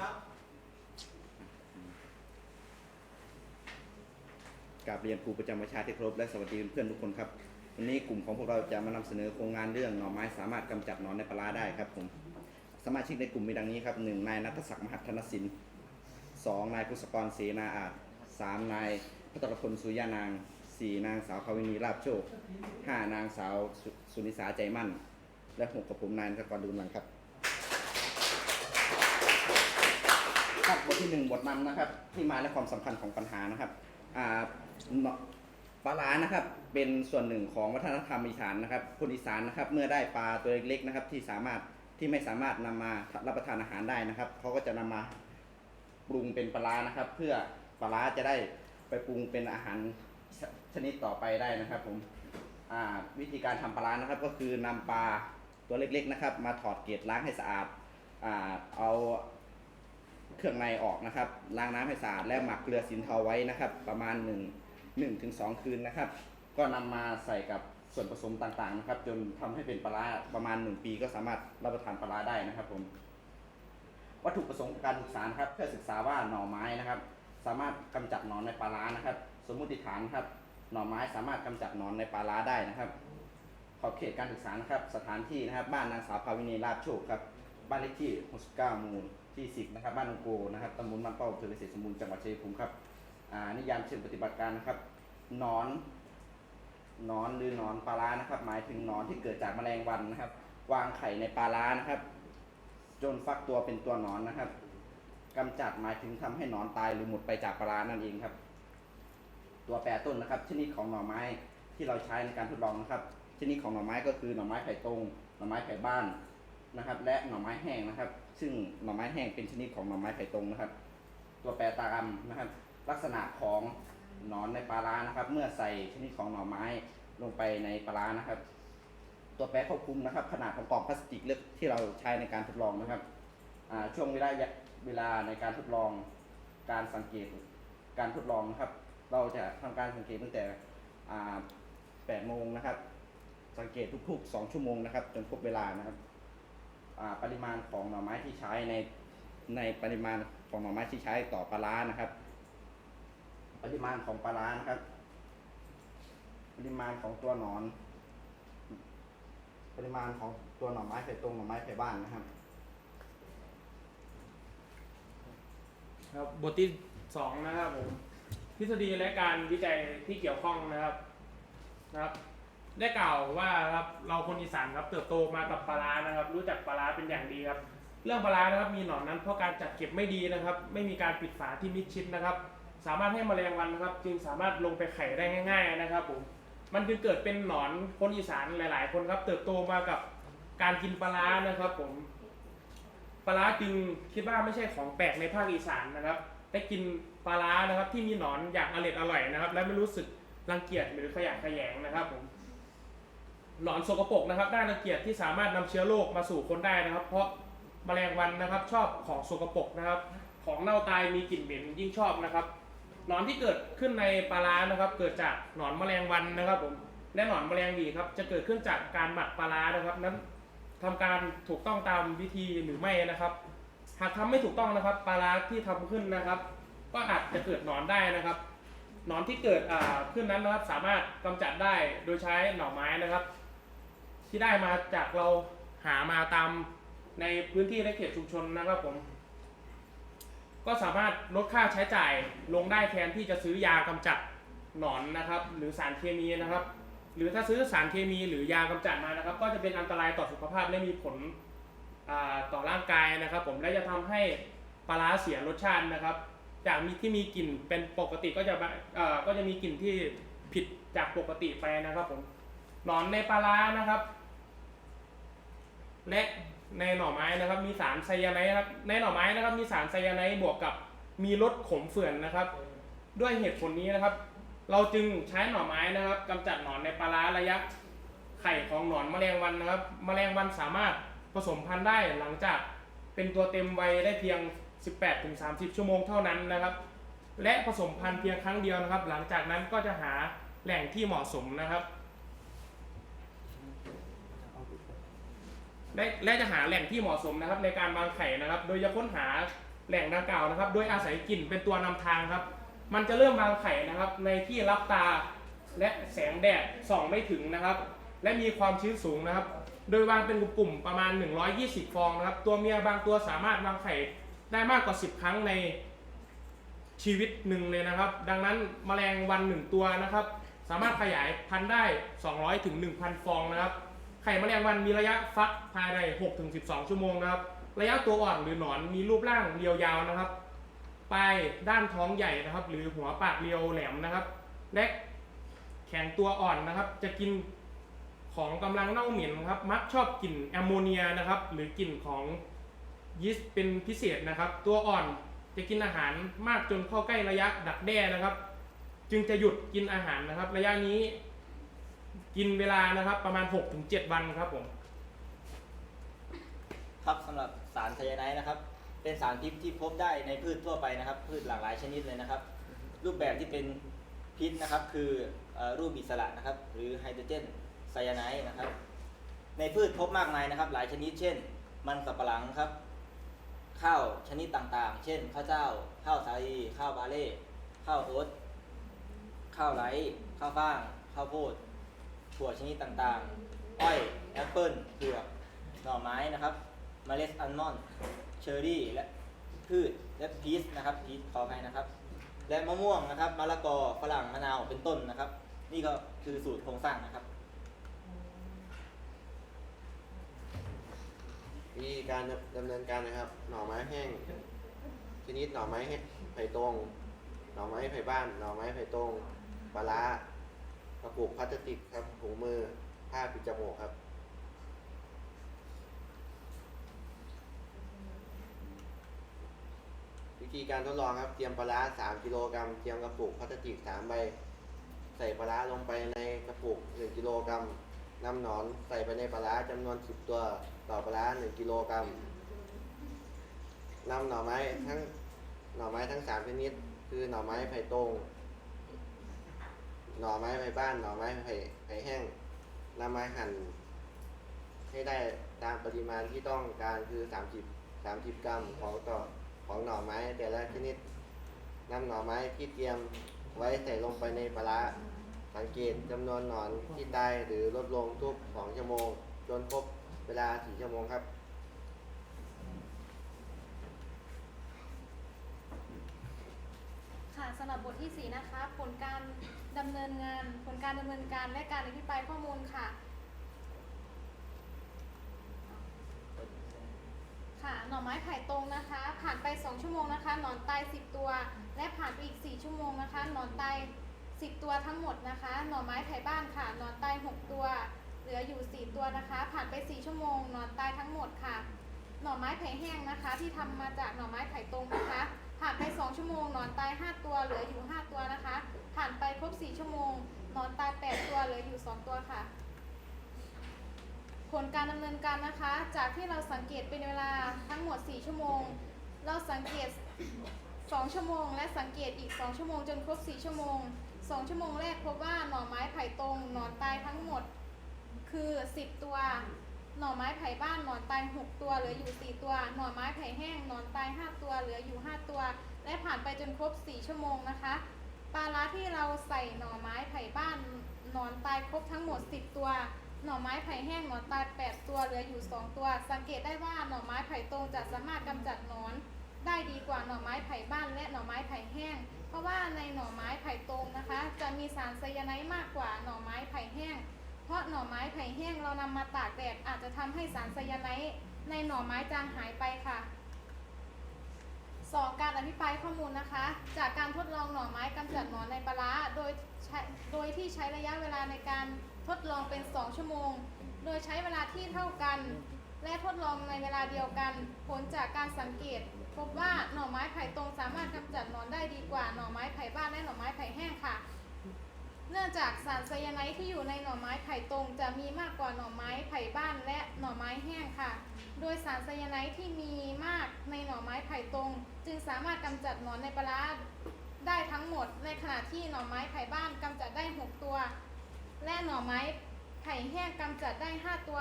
ครับกราบเรียนครูประจำวิชาที่ครพและสวัสดีเพื่อนทุกคนครับวันนี้กลุ่มของพวกเราจะมานำเสนอโครงงานเรื่องหน่อไม้สามารถกำจัดหนอนในปลาได้ครับผมสมาชิกในกลุ่มมีดังนี้ครับหนึ่งนายนัทศักดิ์มหัฒนศิลป์สองนายพุศกรเสนาอาจสามนายพัทรพลสุยานางสี่นางสาวคาวินีราบโชคห้านางสาวสุสุนิสาใจมั่น และหกกับผมนายนัทกรดูนลังครับ ครับบทที่หนึ่งบทนำนะครับ ที่มาและความสำคัญของปัญหานะครับอ่าปลาร้านะครับเป็นส่วนหนึ่งของวัฒนธรรมอีสานนะครับคนอีสานนะครับเมื่อได้ปลาตัวเล็กๆนะครับ ที่สามารถที่ไม่สามารถนำมารับประทานอาหารได้นะครับเขาก็จะนำมาปรุงเป็นปลาร้านะครับ เพื่อปลาร้าจะได้ไปปรุงเป็นอาหารชชนิดต่อไปได้นะครับผมวิธีการทำปลาร้านะครับ ก็คือนำปลาตัวเล็กๆนะครับ มาถอดเกล็ดล้างให้สะอาดอาเอา เครื่องในออกนะครับล้างน้ำให้สะอาดแล้วหมักเกลือสินเทาไว้นะครับ ประมาณ1 1ถึง2คืนนะครับ ก็นำมาใส่กับส่วนผสมต่างๆนะครับ จนทำให้เป็นปลาร้าประมาณ 1 ปีก็สามารถรับประทานปลาร้าได้นะครับผมวัตถุประสงค์การศึกษาครับเพื่อศึกษาว่าหน่อไม้นะครับ สามารถกำจัดหนอนในปลาร้านะครับ สมมุติฐานครับ หน่อไม้สามารถกำจัดหนอนในปลาร้าได้นะครับขอบเขตการศึกษานะครับ สถานที่นะครับ บ้านนางสาวภาวินีราบโชคครับ บ้านเลขที่ 69หมู่ ที่10นะครับบ้านหนองโกนะครับตำบลบ้านเป้าอำเภอเกษตรสมบูรณ์จังหวัดชัยภูมิครับอ่านิยามเชิงปฏิบัติการนะครับหนอนหนอนหรือหนอนปลาร้านะครับ หมายถึงหนอนที่เกิดจากแมลงวันนะครับ วางไข่ในปลาร้านะครับ จนฟักตัวเป็นตัวหนอนนะครับกำจัดหมายถึงทำให้หนอนตายหรือหมดไปจากปลาร้านั่นเองครับ ตัวแปรต้นนะครับ ชนิดของหน่อไม้ที่เราใช้ในการทดลองนะครับ ชนิดของหน่อไม้ก็คือหน่อไม้ไผ่ตรง หน่อไม้ไผ่บ้านนะครับ และหน่อไม้แห้งนะครับ ซึ่งหน่อไม้แห้งเป็นชนิดของหน่อไม้ไผ่ตรงนะครับ ตัวแปรตามนะครับ ลักษณะของหนอนในปลาร้านะครับ เมื่อใส่ชนิดของหน่อไม้ลงไปในปลาร้านะครับ ตัวแปรควบคุมนะครับ ขนาดของกล่องพลาสติกเลือกที่เราใช้ในการทดลองนะครับช่วงเวลาเวลาในการทดลองการสังเกตการทดลองนะครับ เราจะทำการสังเกตตั้งแต่8โมงนะครับ สังเกตทุกๆ 2 ชั่วโมงนะครับ จนครบเวลานะครับ ปริมาณของหน่อไม้ที่ใช้ในในปริมาณของหน่อไม้ที่ใช้ต่อปลาร้านะครับ ปริมาณของปลาร้านะครับ ปริมาณของตัวหนอน ปริมาณของตัวหน่อไม้ไผ่ตรงหน่อไม้ไผ่บ้านนะครับ ครับบทที่สองนะครับผมทฤษฎีและการวิจัยที่เกี่ยวข้องนะครับนะครับ ได้กล่าวว่าครับเราคนอีสานครับเติบโตมากับปลาร้านะครับ รู้จักปลาร้าเป็นอย่างดีครับ เรื่องปลาร้านะครับมีหนอนนั้นเพราะการจัดเก็บไม่ดีนะครับ ไม่มีการปิดฝาที่มิดชิดนะครับ สามารถให้แมลงวันนะครับ จึงสามารถลงไปไข่ได้ง่าย ๆนะครับผมมันจึงเกิดเป็นหนอนคนอีสานหลาย ๆ คนครับ เติบโตมากับการกินปลาร้านะครับ ผมปลาร้าจึงคิดว่าไม่ใช่ของแปลกในภาคอีสานนะครับได้กินปลาร้านะครับ ที่มีหนอนอย่างอร่อยอร่อยนะครับ และไม่รู้สึกรังเกียจหรือขยะแขยงนะครับผม หนอนสกปรกนะครับน่ารังเกียจที่สามารถนำเชื้อโรคมาสู่คนได้นะครับ เพราะแมลงวันนะครับ ชอบของสกปรกนะครับ ของเน่าตายมีกลิ่นเหม็นยิ่งชอบนะครับหนอนที่เกิดขึ้นในปลาร้านะครับ เกิดจากหนอนแมลงวันนะครับผมและหนอนแมลงวีครับ จะเกิดขึ้นจากการหมักปลาร้านะครับ นั้นทำการถูกต้องตามวิธีหรือไม่นะครับ หากทำไม่ถูกต้องนะครับปลาร้าที่ทำขึ้นนะครับ ก็อาจจะเกิดหนอนได้นะครับหนอนที่เกิดขึ้นนั้นนะครับ สามารถกำจัดได้โดยใช้หน่อไม้นะครับ ที่ได้มาจากเราหามาตามในพื้นที่และเขตชุมชนนะครับผม ก็สามารถลดค่าใช้จ่ายลงได้แทนที่จะซื้อยากำจัดหนอนนะครับ หรือสารเคมีนะครับ หรือถ้าซื้อสารเคมีหรือยากำจัดมานะครับ ก็จะเป็นอันตรายต่อสุขภาพและมีผลต่อร่างกายนะครับ ผมและจะทำให้ปลาเสียรสชาตินะครับ จากมีที่มีกลิ่นเป็นปกติก็จะก็จะมีกลิ่นที่ผิดจากปกติไปนะครับผมหนอนในปลานะครับ และในหน่อไม้นะครับมีสารไซยาไนด์ครับในหน่อไม้นะครับมีสารไซยาไนด์บวกกับมีรสขมเฝื่อนนะครับ ด้วยเหตุผลนี้นะครับ เราจึงใช้หน่อไม้นะครับกำจัดหนอนในปลาร้าระยะไข่ของหนอนแมลงวันนะครับ แมลงวันสามารถผสมพันธุ์ได้หลังจากเป็นตัวเต็มวัยได้เพียง 18-30 ชั่วโมงเท่านั้นนะครับ และผสมพันธุ์เพียงครั้งเดียวนะครับ หลังจากนั้นก็จะหาแหล่งที่เหมาะสมนะครับ และและจะหาแหล่งที่เหมาะสมนะครับในการวางไข่นะครับ โดยจะค้นหาแหล่งดังกล่าวนะครับ โดยอาศัยกลิ่นเป็นตัวนำทางครับ มันจะเริ่มวางไข่นะครับ ในที่รับตาและแสงแดดส่องไม่ถึงนะครับ และมีความชื้นสูงนะครับ โดยวางเป็นกลุ่มๆประมาณ 120 ฟองนะครับ ตัวเมียบางตัวสามารถวางไข่ได้มากกว่า 10 ครั้งในชีวิตหนึ่งเลยนะครับ ดังนั้นแมลงวันหนึ่งตัวนะครับ สามารถขยายพันธุ์ได้ 200ถึง1,000 ฟองนะครับ ไข่แมลงวันมีระยะฟักภายใน 6-12 ชั่วโมงนะครับ ระยะตัวอ่อนหรือหนอนมีรูปร่างเรียวยาวนะครับ ปลายด้านท้องใหญ่นะครับ หรือหัวปากเรียวแหลมนะครับและแข็งตัวอ่อนนะครับ จะกินของกำลังเน่าเหม็นครับ มักชอบกลิ่นแอมโมเนียนะครับ หรือกลิ่นของยีสต์เป็นพิเศษนะครับ ตัวอ่อนจะกินอาหารมากจนเข้าใกล้ระยะดักแด้นะครับ จึงจะหยุดกินอาหารนะครับ ระยะนี้ กินเวลานะครับประมาณ 6-7 วันครับผม ครับสำหรับสารไซยาไนด์นะครับ เป็นสารพิษที่พบได้ในพืชทั่วไปนะครับ พืชหลากหลายชนิดเลยนะครับ รูปแบบที่เป็นพิษนะครับคือเอ่อรูปอิสระนะครับ หรือไฮโดรเจนไซยาไนด์นะครับ ในพืชพบมากมายนะครับ หลายชนิด เช่น มันสับปะหลังครับ ข้าวชนิดต่างๆ เช่น ข้าวเจ้า ข้าวสาลีข้าวบาเล่ ข้าวโอ๊ตข้าวไรซ์ข้าวฟ่าง ข้าวโพด ถั่วชนิดต่างๆ อ้อย แอปเปิลเผือกหน่อไม้นะครับมเมล็ดอัลมอนด์เชอร์รี่และพืชและพีชนะครับพีชขออภัยนะครับ และมะม่วงนะครับมะละกอฝรั่งมะนาวเป็นต้นนะครับ นี่ก็คือสูตรโครงสร้างนะครับวิธีการดำเนินการนะครับ หน่อไม้แห้ง ชนิดหน่อไม้แห้งไผ่ตรง หน่อไม้ไผ่บ้าน หน่อไม้ไผ่ตรงปลาร้า กระปุกพลาสติกครับถุงมือผ้าปิดจมูกครับ วิธีการทดลองครับ เตรียมปลาร้า3กิโลกรัมเตรียมกระปุกพลาสติก3ใบ ใส่ปลาร้าลงไปในกระปุก1กิโลกรัมนำหนอนใส่ไปในปลาร้าจำนวน10ตัวต่อปลาร้า1กิโลกรัมนำหน่อไม้ทั้งหน่อไม้ทั้ง3ชนิด คือหน่อไม้ไผ่ตรง น่อไม้ไผ่บ้านหน่อไม้ไผ่ไผ่แห้งนำมาหั่น ให้ได้ตามปริมาณที่ต้องการคือ 30 30 กรัมของต่อของหน่อไม้แต่ละชนิดนำหน่อไม้ที่เตรียมไว้ใส่ลงไปในปลาร้าสังเกตจำนวนหนอนที่ตายหรือลดลงทุก2ชั่วโมง จนครบเวลา4ชั่วโมงครับค่ะสำหรับบทที่ 4 นะคะ ผลการ ดำเนินงาน ผลการดำเนินการและการอธิบายข้อมูลค่ะ ค่ะหน่อไม้ไผ่ตรงนะคะ ผ่านไป 2 ชั่วโมงนะคะ หนอนตาย 10 ตัว และผ่านไปอีก 4 ชั่วโมงนะคะ หนอนตาย 10 ตัวทั้งหมดนะคะ หน่อไม้ไผ่บ้านค่ะ หนอนตาย 6 ตัว เหลืออยู่ 4 ตัวนะคะ ผ่านไป 4 ชั่วโมง หนอนตายทั้งหมดค่ะ หน่อไม้ไผ่แห้งนะคะ ที่ทำมาจากหน่อไม้ไผ่ตรงนะคะ ผ่านไป 2 ชั่วโมงหนอนตาย 5 ตัวเหลืออยู่ 5 ตัวนะคะ ผ่านไปครบ 4 ชั่วโมงหนอนตาย 8 ตัวเหลืออยู่ 2 ตัวค่ะ ผลการดำเนินการนะคะ จากที่เราสังเกตเป็นเวลาทั้งหมด 4 ชั่วโมง เราสังเกต 2 ชั่วโมง และสังเกตอีก 2 ชั่วโมงจนครบ 4 ชั่วโมง 2 ชั่วโมงแรกพบว่าหน่อไม้ไผ่ตรงหนอนตายทั้งหมดคือ 10 ตัว หน่อไม้ไผ่บ้านหนอนตาย 6 ตัวเหลืออยู่ 4 ตัว หน่อไม้ไผ่แห้งหนอนตาย 5 ตัวเหลืออยู่ 5 ตัว และผ่านไปจนครบ 4 ชั่วโมงนะคะ ปลาร้าที่เราใส่หน่อไม้ไผ่บ้านหนอนตายครบทั้งหมด 10 ตัว หน่อไม้ไผ่แห้งหนอนตาย 8 ตัวเหลืออยู่ 2 ตัว สังเกตได้ว่าหน่อไม้ไผ่ตรงจะสามารถกำจัดหนอน ได้ดีกว่าหน่อไม้ไผ่บ้านและหน่อไม้ไผ่แห้ง เพราะว่าในหน่อไม้ไผ่ตรงนะคะ จะมีสารไซยาไนด์มากกว่าหน่อไม้ไผ่แห้ง เพราะหน่อไม้ไผ่แห้งเรานำมาตากแดดอาจจะทำให้สารไซยาไนด์ในหน่อไม้จางหายไปค่ะ สองการอภิปรายข้อมูลนะคะ จากการทดลองหน่อไม้กำจัดหนอนในปลาร้าโดยใช้โดยที่ใช้ระยะเวลาในการทดลองเป็น 2 ชั่วโมง โดยใช้เวลาที่เท่ากัน และทดลองในเวลาเดียวกัน ผลจากการสังเกต พบว่าหน่อไม้ไผ่ตรงสามารถกำจัดหนอนได้ดีกว่าหน่อไม้ไผ่บ้านและหน่อไม้ไผ่แห้งค่ะ เนื่องจากสารไซยาไนด์ที่อยู่ในหน่อไม้ไผ่ตรง จะมีมากกว่าหน่อไม้ไผ่บ้านและหน่อไม้แห้งค่ะ โดยสารไซยาไนด์ที่มีมากในหน่อไม้ไผ่ตรง จึงสามารถกำจัดหนอนในปลาร้าได้ทั้งหมด ในขณะที่หน่อไม้ไผ่บ้านกำจัดได้ 6 ตัว และหน่อไม้ไผ่แห้งกำจัดได้ 5 ตัว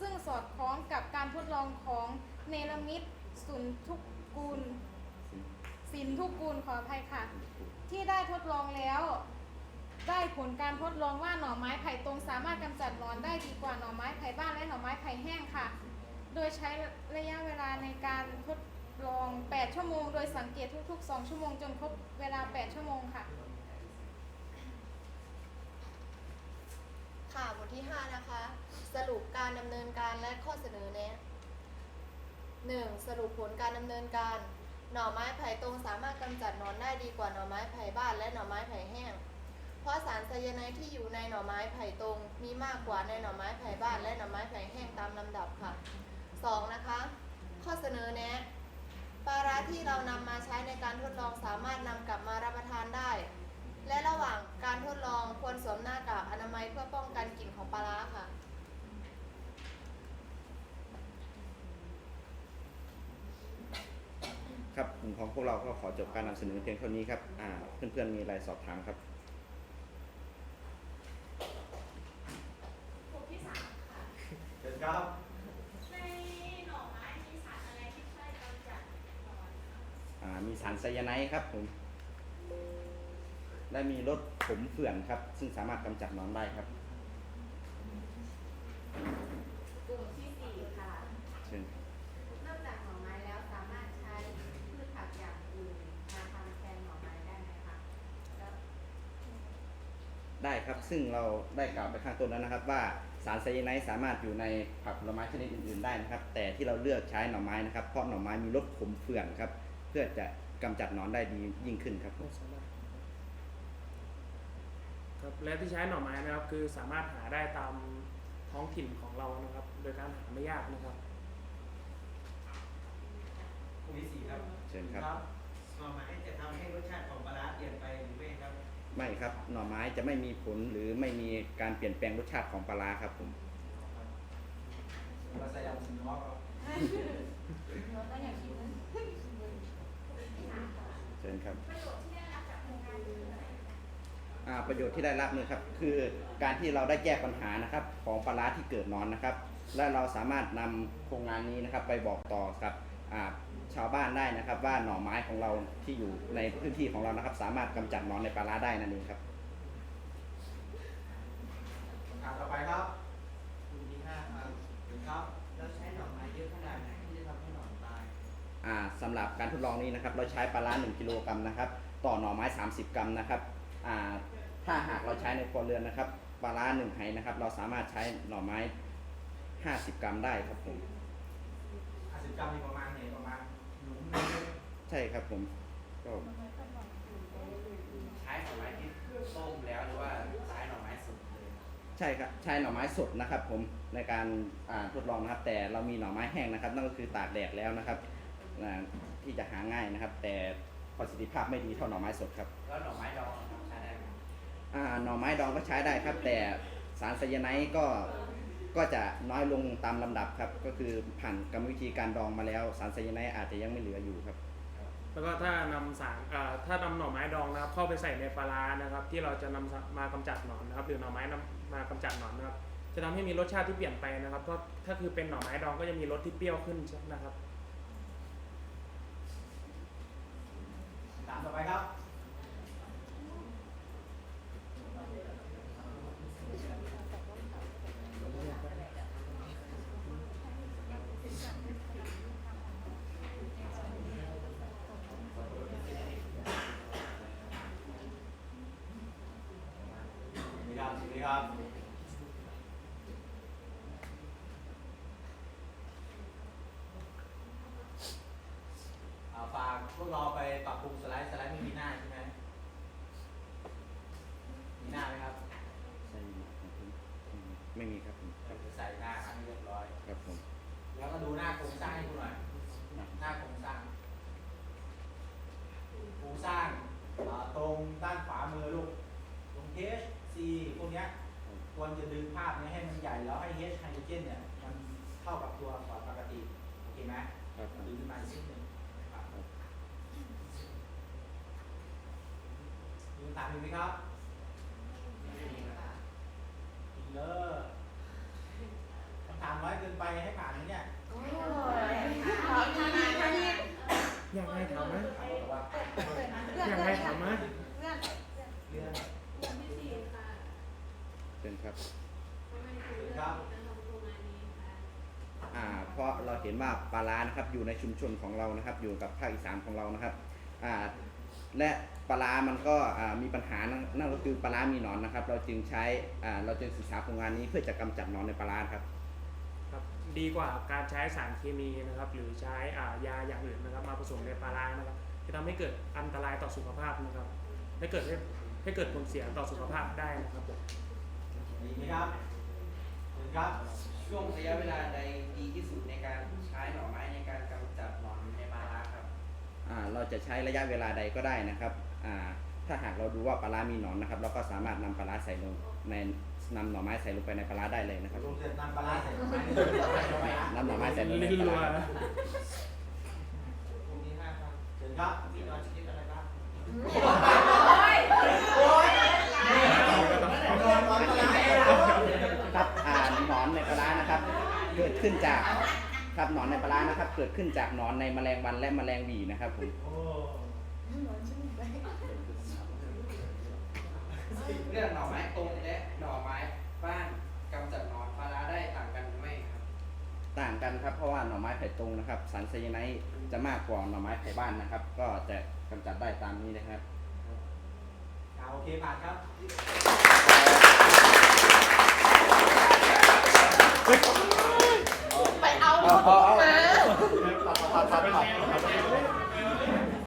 ซึ่งสอดคล้องกับการทดลองของเนลมิดสุนทุกกูลสินทุกกูลขออภัยค่ะ ที่ได้ทดลองแล้ว ได้ผลการทดลองว่าหน่อไม้ไผ่ตรงสามารถกำจัดหนอนได้ดีกว่าหน่อไม้ไผ่บ้านและหน่อไม้ไผ่แห้งค่ะ โดยใช้ระยะเวลาในการทดลอง 8 ชั่วโมง โดยสังเกตทุก ๆ 2 ชั่วโมงจนครบเวลา 8 ชั่วโมงค่ะ ค่ะบทที่ 5 นะคะ สรุปการดำเนินการและข้อเสนอแนะ 1. สรุปผลการดำเนินการ หน่อไม้ไผ่ตรงสามารถกำจัดหนอนได้ดีกว่าหน่อไม้ไผ่บ้านและหน่อไม้ไผ่แห้ง เพราะสารไซยาไนด์ที่อยู่ในหน่อไม้ไผ่ตรง มีมากกว่าในหน่อไม้ไผ่บ้านและหน่อไม้ไผ่แห้งตามลำดับค่ะ 2. นะคะ ข้อเสนอแนะปลาร้าที่เรานำมาใช้ในการทดลองสามารถนำกลับมารับประทานได้ และระหว่างการทดลองควรสวมหน้ากากอนามัยเพื่อป้องกันกลิ่นของปลาร้าค่ะ ครับกลุ่มของพวกเราก็ขอจบการนำเสนอเพียงเท่านี้ครับ อ่า เพื่อนๆมีอะไรสอบถามครับ กลุ่มที่ 3 ค่ะ เชิญครับ ในหน่อไม้มีสารอะไรที่ช่วยกำจัดหนอนคะ อ่ามีสาร ไซยาไนด์ครับผม และมีรสขมเขื่อนครับ ซึ่งสามารถกำจัดหนอนได้ครับ กลุ่มที่4ค่ะ เชิญครับนอกจากหน่อไม้แล้วสามารถใช้พืชผักอย่างอื่นมาทำแทนหน่อไม้ได้ไหมคะแล้วได้ครับ ซึ่งเราได้กล่าวไปข้างต้นแล้วนะครับ ว่าสารไซยาไนด์สามารถอยู่ในผักผลไม้ชนิดอื่นๆได้นะครับ แต่ที่เราเลือกใช้หน่อไม้นะครับ เพราะหน่อไม้มีรสขมเขื่อนครับ เพื่อจะ กำจัดหนอนได้ดียิ่งขึ้นครับครับและที่ใช้หน่อไม้นะครับ คือสามารถหาได้ตามท้องถิ่นของเรานะครับ โดยการหาไม่ยากนะครับกลุ่มที่สี่ครับเชิญครับหน่อไม้จะทำให้รสชาติของปลาร้าเปลี่ยนไปหรือไม่ครับ ไม่ครับหน่อไม้จะไม่มีผลหรือไม่มีการเปลี่ยนแปลงรสชาติของปลาร้าครับผมเราใส่ดำสีน้องครับ เราก็อย่างคิดนะเชิญครับอ่าประโยชน์ที่ได้รับเนี่ยครับ คือการที่เราได้แก้ปัญหานะครับ ของปลาร้าที่เกิดหนอนนะครับ และเราสามารถนำโครงงานนี้นะครับ ไปบอกต่อกับอ่าชาวบ้านได้นะครับ ว่าหน่อไม้ของเราที่อยู่ในพื้นที่ของเรานะครับ สามารถกำจัดหนอนในปลาร้าได้นั่นเองครับอ่าต่อไปครับกลุ่มที่ห้าครับถึงครับ อ่าสำหรับการทดลองนี้นะครับ เราใช้ปลาร้า1กิโลกรัมนะครับ ต่อหน่อไม้ 30 กรัมนะครับอ่าถ้าหากเราใช้ในครัวเรือนนะครับปลาร้าหนึ่งไหนะครับ เราสามารถใช้หน่อไม้ 50 กรัมได้ครับผมอาสิบกรัมนี่ประมาณไหนประมาณหนุนหนึ่งใช่ครับผมก็ใช้หน่อไม้ที่ต้มแล้วหรือว่าใช้หน่อไม้สดเลยใช่ครับใช้หน่อไม้สดนะครับ ผมในการอ่าทดลองนะครับ แต่เรามีหน่อไม้แห้งนะครับ นั่นก็คือตากแดดแล้วนะครับอ่า ที่จะหาง่ายนะครับ แต่ประสิทธิภาพไม่ดีเท่าหน่อไม้สดครับแล้วหน่อไม้ดองนะครับใช้ได้ไหมอ่าหน่อไม้ดองก็ใช้ได้ครับ แต่สารไซยาไนด์ก็ก็จะน้อยลงตามลำดับครับ ก็คือผ่านกรรมวิธีการดองมาแล้ว สารไซยาไนด์อาจจะยังไม่เหลืออยู่ครับ แล้วก็ถ้านำสารอ่าถ้านำหน่อไม้ดองนะครับ เข้าไปใส่ในปลาร้านะครับ ที่เราจะนำมากำจัดหนอนนะครับ หรือหน่อไม้นำมากำจัดหนอนนะครับ จะทำให้มีรสชาติที่เปลี่ยนไปนะครับเพราะถ้าคือเป็นหน่อไม้ดองก็จะมีรสที่เปรี้ยวขึ้นนะครับ ถาม ต่อไปครับ นี่ครับสวัสดีครับเอาฝากพวก เราไปปรับปรุงสไลด์สไลด์ไม่มีหน้าใช่ไหมมีหน้าไหมครับไม่มีครับผมครับใส่หน้าให้เรียบร้อย ครับผมแล้วก็ดูหน้าโครงสร้างให้คุณหน่อยหน้าโครงสร้างโครงสร้างอ่าตรงด้านขวามือลูก ตรง H C พวกเนี้ยควรจะดึงภาพเนี้ยให้มันใหญ่แล้วให้ H ไฮโดรเจนเนี่ยมันเท่ากับตัวก่อนปกติ โอเคไหมครับผมดึงขึ้นมาอีกนิดนึงครับมี คำถามอีกไหมครับอีกเลยคำถามน้อยเกินไปให้ผ่านไหมเนี่ยโอ้ยถามทางนี้ทางนี้อยากให้ถามไหมอยากให้ถามไหมเลื่อนเรื่องเป็นครับครับอ่าเพราะเราเห็นว่าปลาร้านะครับอยู่ในชุมชนของเรานะครับ อยู่กับภาคอีสานของเรานะครับอ่าและ ปลาร้ามันก็อ่ามีปัญหา นั่นนั่นก็คือปลาร้ามีหนอนนะครับ เราจึงใช้อ่าเราจึงศึกษาโครงงานนี้เพื่อจะกำจัดหนอนในปลาร้าครับครับ ดีกว่าการใช้สารเคมีนะครับ หรือใช้อ่ายาอย่างอื่นนะครับ มาผสมในปลาร้านะครับจะทำให้เกิดอันตรายต่อสุขภาพนะครับและเกิดให้ให้เกิดผลเสียต่อสุขภาพได้นะครับผมดีไหมครับเชิญครับช่วงระยะเวลาใดดีที่สุดในการใช้หน่อไม้ในการกำจัดหนอนในปลาร้าครับอ่าเราจะใช้ระยะเวลาใดก็ได้นะครับอ่า ถ้าหากเราดูว่าปลาร้ามีหนอนนะครับ เราก็สามารถนำปลาร้าใส่ลงในนำหน่อไม้ใส่ลงไปในปลาร้าได้เลยนะครับลงเสร็จนำปลาร้าใส่ลงไปในปลาร้าเข้าไปอะนำหน่อไม้ใส่ลงในปลาร้าครับกลุ่มที่ห้าครับเชิญครับมีนอนชนิดอะไรบ้างนอนปลาร้าเนี่ยครับอ่าหนอนในปลาร้านะครับ เกิดขึ้นจากครับหนอนในปลาร้านะครับ เกิดขึ้นจากหนอนในแมลงวันและแมลงหวีนะครับผมโอ้ เรื่องหน่อไม้ตรงและหน่อไม้บ้านกำจัดหนอนปลาร้าได้ต่างกันหรือไม่ครับต่างกันครับเพราะว่าหน่อไม้ไผ่ตรงนะครับสารไซยาไนด์จะมากกว่าหน่อไม้ไผ่บ้านนะครับ ก็จะกำจัดได้ตามนี้นะครับ อ่าโอเคผ่านครับ ไปเอาเอาเอาเอามา ตัดตัดตัดตัด